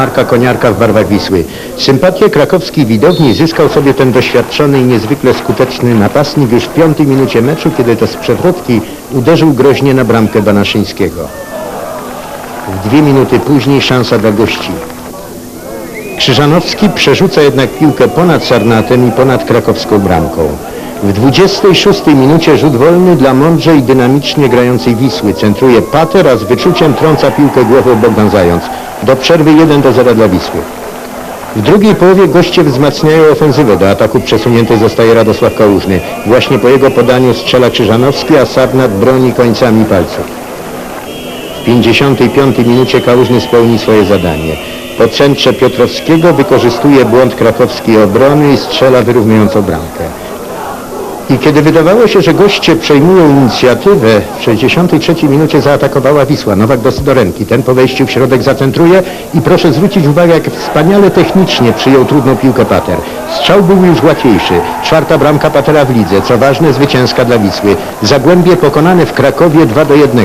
Marka Koniarka w barwach Wisły. Sympatię krakowskiej widowni zyskał sobie ten doświadczony i niezwykle skuteczny napastnik już w piątej minucie meczu, kiedy to z przewrotki uderzył groźnie na bramkę Banaszyńskiego. W dwie minuty później szansa dla gości. Krzyżanowski przerzuca jednak piłkę ponad Sarnatem i ponad krakowską bramką. W 26 minucie rzut wolny dla mądrze i dynamicznie grającej Wisły. Centruje Pater, a z wyczuciem trąca piłkę głową Bogdan Zając. Do przerwy 1 do 0 dla Wisły. W drugiej połowie goście wzmacniają ofensywę. Do ataku przesunięty zostaje Radosław Kałużny. Właśnie po jego podaniu strzela Krzyżanowski, a Sarnat broni końcami palców. W 55 minucie Kałużny spełni swoje zadanie. Po centrze Piotrowskiego wykorzystuje błąd krakowskiej obrony i strzela wyrównującą bramkę. I kiedy wydawało się, że goście przejmują inicjatywę, w 63 minucie zaatakowała Wisła. Nowak do Sydorenki. Ten po wejściu w środek zacentruje i proszę zwrócić uwagę, jak wspaniale technicznie przyjął trudną piłkę Pater. Strzał był już łatwiejszy. Czwarta bramka Patera w lidze. Co ważne, zwycięska dla Wisły. Zagłębie pokonane w Krakowie 2 do 1.